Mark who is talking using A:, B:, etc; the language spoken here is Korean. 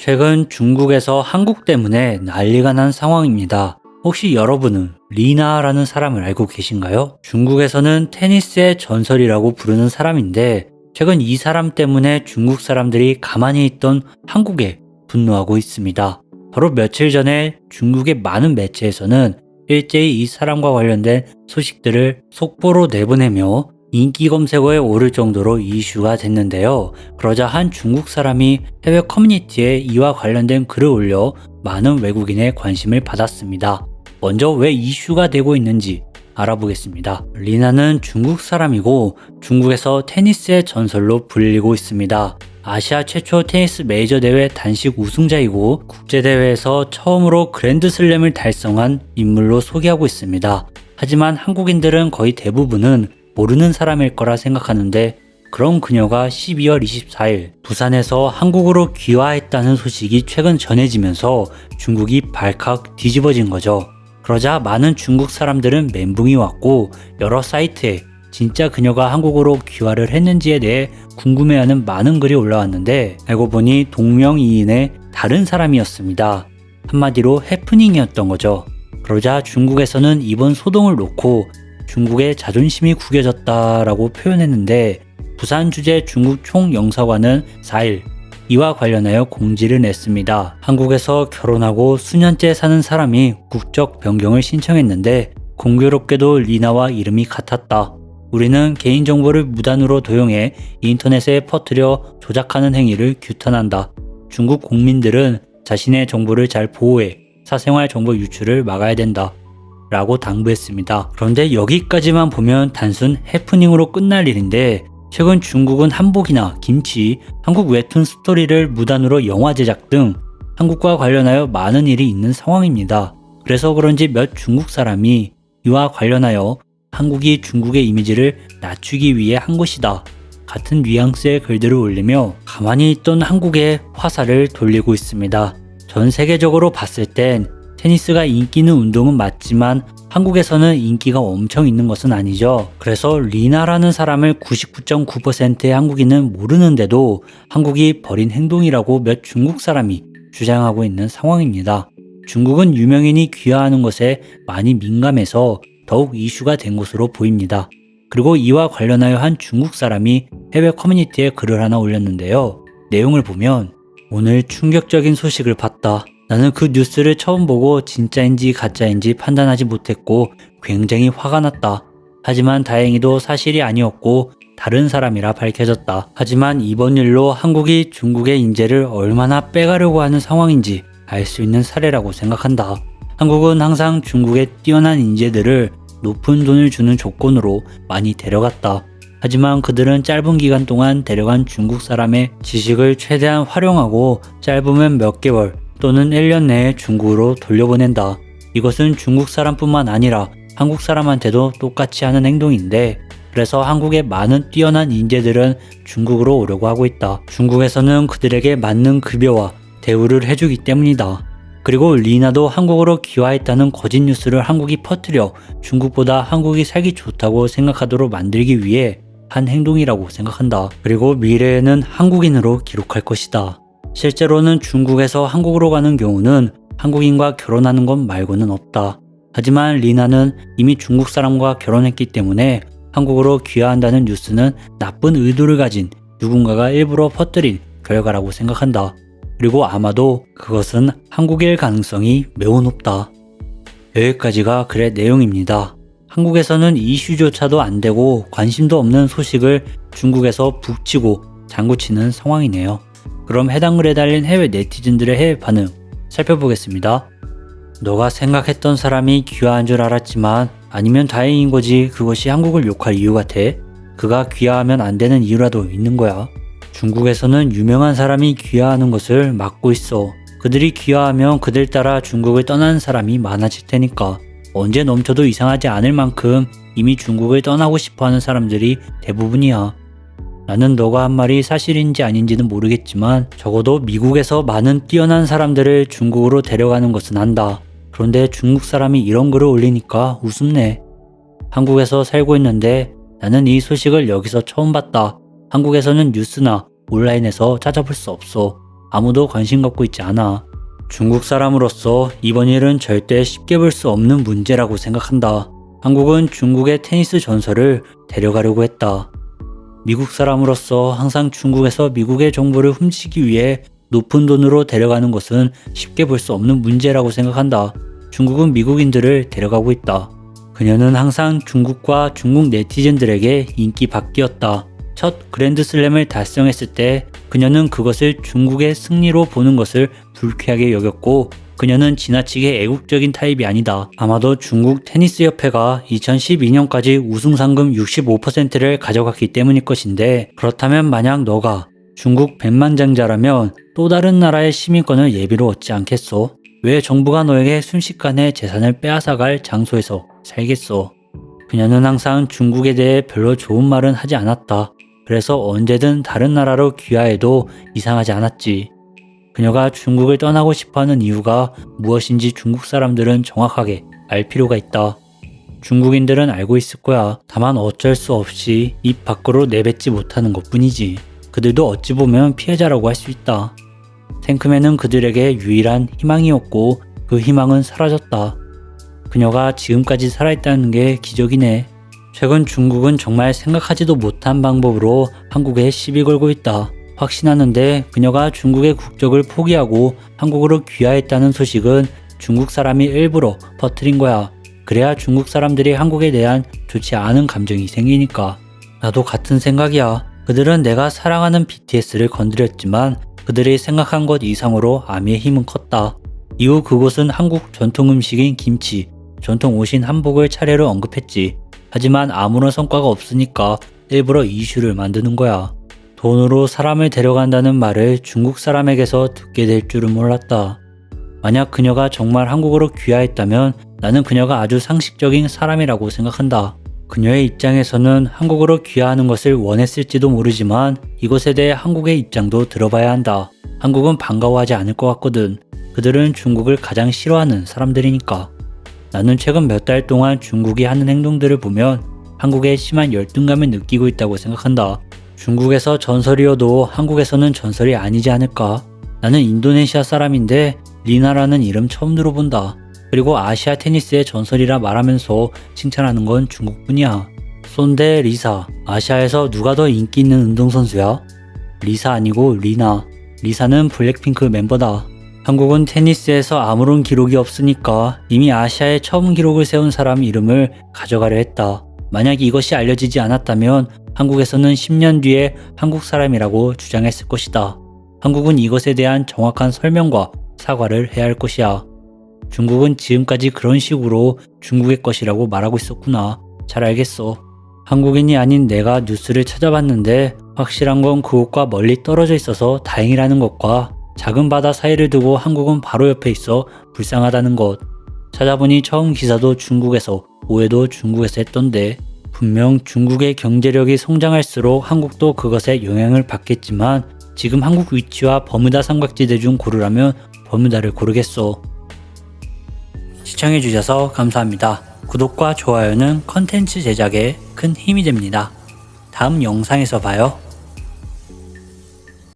A: 최근 중국에서 한국 때문에 난리가 난 상황입니다. 혹시 여러분은 리나라는 사람을 알고 계신가요? 중국에서는 테니스의 전설이라고 부르는 사람인데 최근 이 사람 때문에 중국 사람들이 가만히 있던 한국에 분노하고 있습니다. 바로 며칠 전에 중국의 많은 매체에서는 일제히 이 사람과 관련된 소식들을 속보로 내보내며 인기 검색어에 오를 정도로 이슈가 됐는데요. 그러자 한 중국 사람이 해외 커뮤니티에 이와 관련된 글을 올려 많은 외국인의 관심을 받았습니다. 먼저 왜 이슈가 되고 있는지 알아보겠습니다. 리나는 중국 사람이고 중국에서 테니스의 전설로 불리고 있습니다. 아시아 최초 테니스 메이저 대회 단식 우승자이고 국제대회에서 처음으로 그랜드슬램을 달성한 인물로 소개하고 있습니다. 하지만 한국인들은 거의 대부분은 모르는 사람일 거라 생각하는데 그런 그녀가 12월 24일 부산에서 한국으로 귀화했다는 소식이 최근 전해지면서 중국이 발칵 뒤집어진 거죠. 그러자 많은 중국 사람들은 멘붕이 왔고 여러 사이트에 진짜 그녀가 한국으로 귀화를 했는지에 대해 궁금해하는 많은 글이 올라왔는데 알고 보니 동명이인의 다른 사람이었습니다. 한마디로 해프닝이었던 거죠. 그러자 중국에서는 이번 소동을 놓고 중국의 자존심이 구겨졌다라고 표현했는데 부산 주재 중국 총영사관은 4일 이와 관련하여 공지를 냈습니다. 한국에서 결혼하고 수년째 사는 사람이 국적 변경을 신청했는데 공교롭게도 리나와 이름이 같았다. 우리는 개인정보를 무단으로 도용해 인터넷에 퍼뜨려 조작하는 행위를 규탄한다. 중국 국민들은 자신의 정보를 잘 보호해 사생활 정보 유출을 막아야 된다. 라고 당부했습니다. 그런데 여기까지만 보면 단순 해프닝으로 끝날 일인데 최근 중국은 한복이나 김치, 한국 웹툰 스토리를 무단으로 영화 제작 등 한국과 관련하여 많은 일이 있는 상황입니다. 그래서 그런지 몇 중국 사람이 이와 관련하여 한국이 중국의 이미지를 낮추기 위해 한 것이다. 같은 뉘앙스의 글들을 올리며 가만히 있던 한국에 화살을 돌리고 있습니다. 전 세계적으로 봤을 땐 테니스가 인기 있는 운동은 맞지만 한국에서는 인기가 엄청 있는 것은 아니죠. 그래서 리나라는 사람을 99.9%의 한국인은 모르는데도 한국이 벌인 행동이라고 몇 중국 사람이 주장하고 있는 상황입니다. 중국은 유명인이 귀화하는 것에 많이 민감해서 더욱 이슈가 된 것으로 보입니다. 그리고 이와 관련하여 한 중국 사람이 해외 커뮤니티에 글을 하나 올렸는데요. 내용을 보면 오늘 충격적인 소식을 봤다. 나는 그 뉴스를 처음 보고 진짜인지 가짜인지 판단하지 못했고 굉장히 화가 났다. 하지만 다행히도 사실이 아니었고 다른 사람이라 밝혀졌다. 하지만 이번 일로 한국이 중국의 인재를 얼마나 빼가려고 하는 상황인지 알 수 있는 사례라고 생각한다. 한국은 항상 중국의 뛰어난 인재들을 높은 돈을 주는 조건으로 많이 데려갔다. 하지만 그들은 짧은 기간 동안 데려간 중국 사람의 지식을 최대한 활용하고 짧으면 몇 개월 또는 1년 내에 중국으로 돌려보낸다. 이것은 중국 사람뿐만 아니라 한국 사람한테도 똑같이 하는 행동인데 그래서 한국의 많은 뛰어난 인재들은 중국으로 오려고 하고 있다. 중국에서는 그들에게 맞는 급여와 대우를 해주기 때문이다. 그리고 리나도 한국으로 귀화했다는 거짓 뉴스를 한국이 퍼뜨려 중국보다 한국이 살기 좋다고 생각하도록 만들기 위해 한 행동이라고 생각한다. 그리고 미래에는 한국인으로 기록할 것이다. 실제로는 중국에서 한국으로 가는 경우는 한국인과 결혼하는 것 말고는 없다. 하지만 리나는 이미 중국 사람과 결혼했기 때문에 한국으로 귀화한다는 뉴스는 나쁜 의도를 가진 누군가가 일부러 퍼뜨린 결과라고 생각한다. 그리고 아마도 그것은 한국일 가능성이 매우 높다. 여기까지가 글의 내용입니다. 한국에서는 이슈조차도 안 되고 관심도 없는 소식을 중국에서 북치고 장구치는 상황이네요. 그럼 해당 글에 달린 해외 네티즌들의 해외 반응 살펴보겠습니다. 너가 생각했던 사람이 귀화한 줄 알았지만 아니면 다행인 거지 그것이 한국을 욕할 이유 같아. 그가 귀화하면 안 되는 이유라도 있는 거야. 중국에서는 유명한 사람이 귀화하는 것을 막고 있어. 그들이 귀화하면 그들 따라 중국을 떠나는 사람이 많아질 테니까. 언제 넘쳐도 이상하지 않을 만큼 이미 중국을 떠나고 싶어 하는 사람들이 대부분이야. 나는 너가 한 말이 사실인지 아닌지는 모르겠지만 적어도 미국에서 많은 뛰어난 사람들을 중국으로 데려가는 것은 안다. 그런데 중국 사람이 이런 글을 올리니까 우습네. 한국에서 살고 있는데 나는 이 소식을 여기서 처음 봤다. 한국에서는 뉴스나 온라인에서 찾아볼 수 없어. 아무도 관심 갖고 있지 않아. 중국 사람으로서 이번 일은 절대 쉽게 볼 수 없는 문제라고 생각한다. 한국은 중국의 테니스 전설을 데려가려고 했다. 미국 사람으로서 항상 중국에서 미국의 정보를 훔치기 위해 높은 돈으로 데려가는 것은 쉽게 볼 수 없는 문제라고 생각한다. 중국은 미국인들을 데려가고 있다. 그녀는 항상 중국과 중국 네티즌들에게 인기 받기였다. 첫 그랜드슬램을 달성했을 때 그녀는 그것을 중국의 승리로 보는 것을 불쾌하게 여겼고 그녀는 지나치게 애국적인 타입이 아니다. 아마도 중국 테니스 협회가 2012년까지 우승 상금 65%를 가져갔기 때문일 것인데 그렇다면 만약 너가 중국 백만장자라면 또 다른 나라의 시민권을 예비로 얻지 않겠소? 왜 정부가 너에게 순식간에 재산을 빼앗아갈 장소에서 살겠소? 그녀는 항상 중국에 대해 별로 좋은 말은 하지 않았다. 그래서 언제든 다른 나라로 귀화해도 이상하지 않았지. 그녀가 중국을 떠나고 싶어 하는 이유가 무엇인지 중국 사람들은 정확하게 알 필요가 있다. 중국인들은 알고 있을 거야. 다만 어쩔 수 없이 입 밖으로 내뱉지 못하는 것 뿐이지. 그들도 어찌 보면 피해자라고 할 수 있다. 탱크맨은 그들에게 유일한 희망이었고 그 희망은 사라졌다. 그녀가 지금까지 살아있다는 게 기적이네. 최근 중국은 정말 생각하지도 못한 방법으로 한국에 시비 걸고 있다. 확신하는데 그녀가 중국의 국적을 포기하고 한국으로 귀화했다는 소식은 중국 사람이 일부러 퍼뜨린 거야. 그래야 중국 사람들이 한국에 대한 좋지 않은 감정이 생기니까. 나도 같은 생각이야. 그들은 내가 사랑하는 BTS를 건드렸지만 그들이 생각한 것 이상으로 아미의 힘은 컸다. 이후 그곳은 한국 전통 음식인 김치, 전통 옷인 한복을 차례로 언급했지. 하지만 아무런 성과가 없으니까 일부러 이슈를 만드는 거야. 돈으로 사람을 데려간다는 말을 중국 사람에게서 듣게 될 줄은 몰랐다. 만약 그녀가 정말 한국으로 귀화했다면 나는 그녀가 아주 상식적인 사람이라고 생각한다. 그녀의 입장에서는 한국으로 귀화하는 것을 원했을지도 모르지만 이것에 대해 한국의 입장도 들어봐야 한다. 한국은 반가워하지 않을 것 같거든. 그들은 중국을 가장 싫어하는 사람들이니까. 나는 최근 몇 달 동안 중국이 하는 행동들을 보면 한국에 심한 열등감을 느끼고 있다고 생각한다. 중국에서 전설이어도 한국에서는 전설이 아니지 않을까? 나는 인도네시아 사람인데 리나라는 이름 처음 들어본다. 그리고 아시아 테니스의 전설이라 말하면서 칭찬하는 건 중국뿐이야. 손대 리사. 아시아에서 누가 더 인기 있는 운동선수야? 리사 아니고 리나. 리사는 블랙핑크 멤버다. 한국은 테니스에서 아무런 기록이 없으니까 이미 아시아에 처음 기록을 세운 사람 이름을 가져가려 했다. 만약 이것이 알려지지 않았다면 한국에서는 10년 뒤에 한국 사람이라고 주장했을 것이다. 한국은 이것에 대한 정확한 설명과 사과를 해야 할 것이야. 중국은 지금까지 그런 식으로 중국의 것이라고 말하고 있었구나. 잘 알겠어. 한국인이 아닌 내가 뉴스를 찾아봤는데 확실한 건 그곳과 멀리 떨어져 있어서 다행이라는 것과 작은 바다 사이를 두고 한국은 바로 옆에 있어 불쌍하다는 것. 찾아보니 처음 기사도 중국에서, 오해도 중국에서 했던데, 분명 중국의 경제력이 성장할수록 한국도 그것에 영향을 받겠지만, 지금 한국 위치와 버뮤다 삼각지대 중 고르라면 버뮤다를 고르겠소. 시청해주셔서 감사합니다. 구독과 좋아요는 컨텐츠 제작에 큰 힘이 됩니다. 다음 영상에서 봐요.